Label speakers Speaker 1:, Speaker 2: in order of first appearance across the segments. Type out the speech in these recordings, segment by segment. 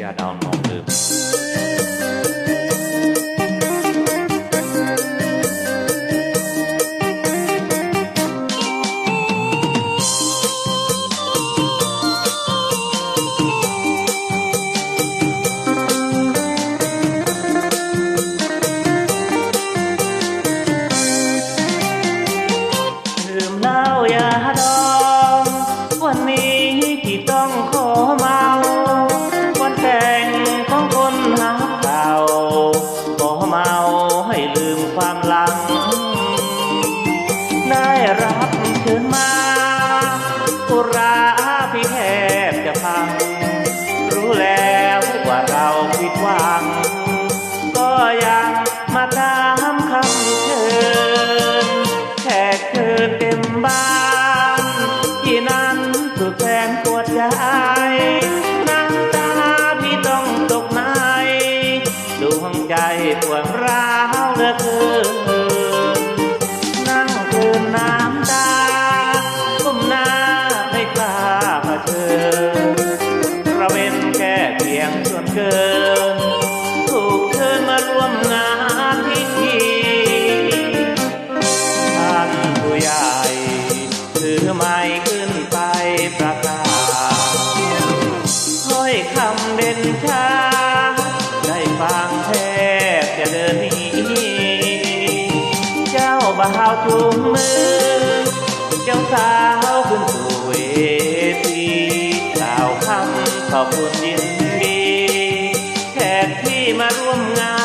Speaker 1: อย่าดาวน้องลืม
Speaker 2: ดื่มเหล้ายา อุราพี่แทบจะพัง รู้แล้วว่าเราผิดหวัง ก็ยังมาตามคำเชิญแขกเชิญเต็มบ้าน ที่นั้นสุดแสนปวดใจน้ำตาพี่ต้องตกในดวงใจปวดร้าวเหลือเกิน ถือไม้ขึ้นไปประกาศถ้อยคำเด่นชาได้ฟังแทบจะเดินหนีเจ้าบ่าวจูงมือเจ้าสาวขึ้นสู่เวทีกล่าวคำขอบคุณยินดีแขกที่มาร่วมงาน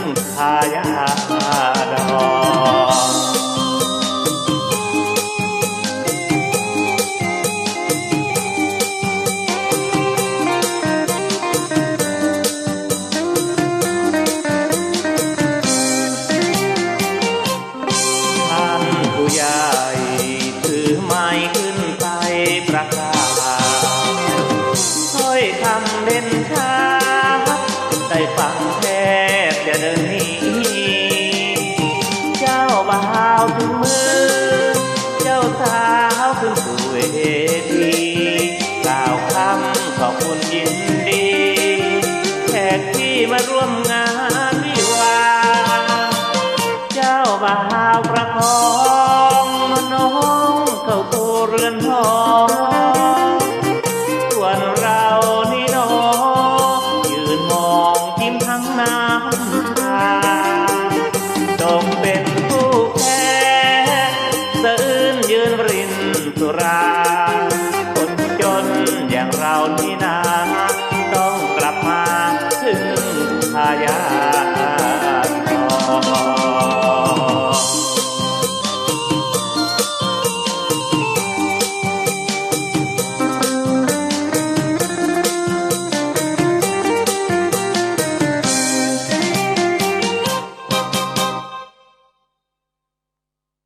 Speaker 2: ถึงทายาดองท่านผู้ใหญ่ถือไม้ขึ้นไปประกาศถ้อยคำเด่นชัดได้ฟังแทบ จะเดินหนีเจ้าบ่าวถึงมือ เจ้าสาวขึ้นสู่เวทีกล่าวคำขอบคุณยินดีแขกที่มาร่วมงาน Yeah.